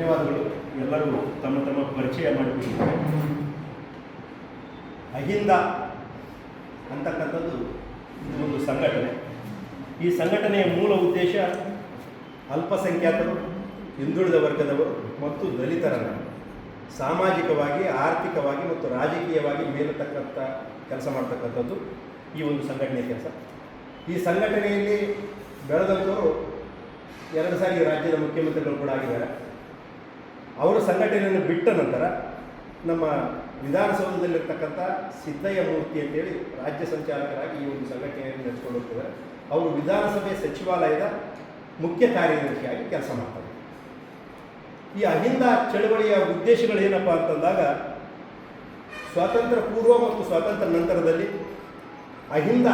ಧನ್ಯವಾದಗಳು. ಎಲ್ಲರಿಗೂ ತಮ್ಮ ತಮ್ಮ ಪರಿಚಯ ಮಾಡಿಕೊಂಡಿದ್ದಾರೆ ಅಹಿಂದ ಅಂತಕ್ಕಂಥದ್ದು ಒಂದು ಸಂಘಟನೆ. ಈ ಸಂಘಟನೆಯ ಮೂಲ ಉದ್ದೇಶ ಅಲ್ಪಸಂಖ್ಯಾತರು, ಹಿಂದುಳಿದ ವರ್ಗದವರು ಮತ್ತು ದಲಿತರನ್ನು ಸಾಮಾಜಿಕವಾಗಿ, ಆರ್ಥಿಕವಾಗಿ ಮತ್ತು ರಾಜಕೀಯವಾಗಿ ಮೇಲತಕ್ಕಂಥ ಕೆಲಸ ಮಾಡ್ತಕ್ಕಂಥದ್ದು ಈ ಒಂದು ಸಂಘಟನೆಯ ಕೆಲಸ. ಈ ಸಂಘಟನೆಯಲ್ಲಿ ಬೆಳೆದಂಥವರು ಎರಡು ಸಾರಿ ರಾಜ್ಯದ ಮುಖ್ಯಮಂತ್ರಿಗಳು ಕೂಡ ಆಗಿದ್ದಾರೆ. ಅವರು ಸಂಘಟನೆಯನ್ನು ಬಿಟ್ಟ ನಂತರ ನಮ್ಮ ವಿಧಾನಸೌಧದಲ್ಲಿರ್ತಕ್ಕಂಥ ಸಿದ್ದಯ್ಯ ಮೂರ್ತಿ ಅಂತೇಳಿ ರಾಜ್ಯ ಸಂಚಾಲಕರಾಗಿ ಈ ಒಂದು ಸಂಘಟನೆಯನ್ನು ನಡೆಸ್ಕೊಂಡು ಹೋಗ್ತಿದ್ದಾರೆ. ಅವರು ವಿಧಾನಸಭೆ ಸಚಿವಾಲಯದ ಮುಖ್ಯ ಕಾರ್ಯದರ್ಶಿಯಾಗಿ ಕೆಲಸ ಮಾಡ್ತಾರೆ ಈ ಅಹಿಂದ ಚಳವಳಿಯ ಉದ್ದೇಶಗಳೇನಪ್ಪ ಅಂತಂದಾಗ ಸ್ವಾತಂತ್ರ್ಯ ಪೂರ್ವ ಮತ್ತು ಸ್ವಾತಂತ್ರ್ಯ ನಂತರದಲ್ಲಿ ಅಹಿಂದ,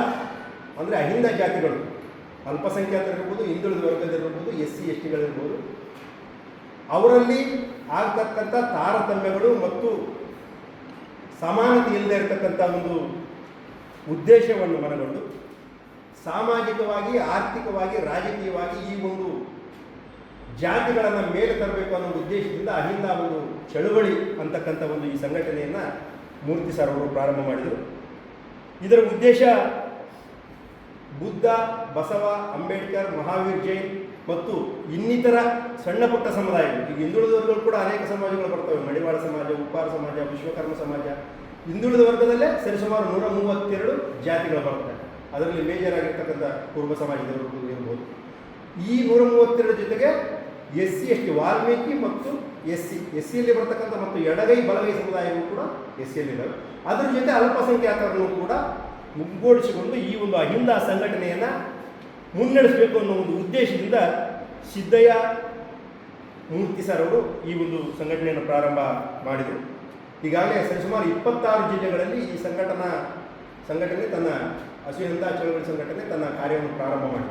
ಅಂದರೆ ಅಹಿಂದ ಜಾತಿಗಳು ಅಲ್ಪಸಂಖ್ಯಾತರಿರ್ಬೋದು, ಹಿಂದುಳಿದ ವರ್ಗದಲ್ಲಿರ್ಬೋದು ಎಸ್ ಸಿ ಎಸ್ ಟಿಗಳಿರ್ಬೋದು ಅವರಲ್ಲಿ ಆಗ್ತಕ್ಕಂಥ ತಾರತಮ್ಯಗಳು ಮತ್ತು ಸಮಾನತೆ ಇಲ್ಲದೆ ಇರತಕ್ಕಂಥ ಒಂದು ಉದ್ದೇಶವನ್ನು ಮನಗೊಂಡು ಸಾಮಾಜಿಕವಾಗಿ, ಆರ್ಥಿಕವಾಗಿ, ರಾಜಕೀಯವಾಗಿ ಈ ಒಂದು ಜಾತಿಗಳನ್ನು ಮೇಲೆ ತರಬೇಕು ಅನ್ನೋ ಉದ್ದೇಶದಿಂದ ಅಹಿಂದ ಒಂದು ಚಳುವಳಿ ಅಂತಕ್ಕಂಥ ಒಂದು ಈ ಸಂಘಟನೆಯನ್ನು ಮೂರ್ತಿ ಸರ್ ಅವರು ಪ್ರಾರಂಭ ಮಾಡಿದರು. ಇದರ ಉದ್ದೇಶ ಬುದ್ಧ, ಬಸವ, ಅಂಬೇಡ್ಕರ್, ಮಹಾವೀರ್ ಜೈನ್ ಮತ್ತು ಇನ್ನಿತರ ಸಣ್ಣ ಪುಟ್ಟ ಸಮುದಾಯಗಳು. ಈಗ ಹಿಂದುಳಿದ ವರ್ಗಗಳು ಕೂಡ ಅನೇಕ ಸಮಾಜಗಳು ಬರ್ತವೆ. ಮಡಿವಾಳ ಸಮಾಜ, ಉಪ್ಪಾರ ಸಮಾಜ, ವಿಶ್ವಕರ್ಮ ಸಮಾಜ. ಹಿಂದುಳಿದ ವರ್ಗದಲ್ಲೇ ಸರಿಸುಮಾರು ನೂರ ಮೂವತ್ತೆರಡು ಜಾತಿಗಳು ಬರ್ತವೆ. ಅದರಲ್ಲಿ ಮೇಜರ್ ಆಗಿರ್ತಕ್ಕಂಥ ಕುರುಬ ಸಮಾಜದವರು ಇರ್ಬೋದು. ಈ ನೂರ ಮೂವತ್ತೆರಡು ಜೊತೆಗೆ ಎಸ್ ಸಿ, ಎಸ್ ವಾಲ್ಮೀಕಿ ಮತ್ತು ಎಸ್ ಸಿ. ಎಸ್ ಸಿಯಲ್ಲಿ ಬರ್ತಕ್ಕಂಥ ಮತ್ತು ಎಡಗೈ, ಬಲಗೈ ಸಮುದಾಯಗಳು ಕೂಡ ಎಸ್ ಸಿಯಲ್ಲಿದ್ದಾವೆ ಅದರ ಜೊತೆ ಅಲ್ಪಸಂಖ್ಯಾತರನ್ನು ಕೂಡ ಮುಗ್ಗೂಡಿಸಿಕೊಂಡು ಈ ಒಂದು ಅಹಿಂದ ಸಂಘಟನೆಯನ್ನು ಮುನ್ನಡೆಸಬೇಕು ಅನ್ನೋ ಒಂದು ಉದ್ದೇಶದಿಂದ ಸಿದ್ದಯ್ಯ ಮೂರ್ತಿ ಸರ್ ಅವರು ಈ ಒಂದು ಸಂಘಟನೆಯನ್ನು ಪ್ರಾರಂಭ ಮಾಡಿದರು. ಈಗಾಗಲೇ ಸರಿಸುಮಾರು ಇಪ್ಪತ್ತಾರು ಜಿಲ್ಲೆಗಳಲ್ಲಿ ಈ ಸಂಘಟನಾ ಸಂಘಟನೆ ತನ್ನ ಹಸಿವಿನಿಂದ ಚಳವಳಿ ಸಂಘಟನೆ ತನ್ನ ಕಾರ್ಯವನ್ನು ಪ್ರಾರಂಭ ಮಾಡಿದೆ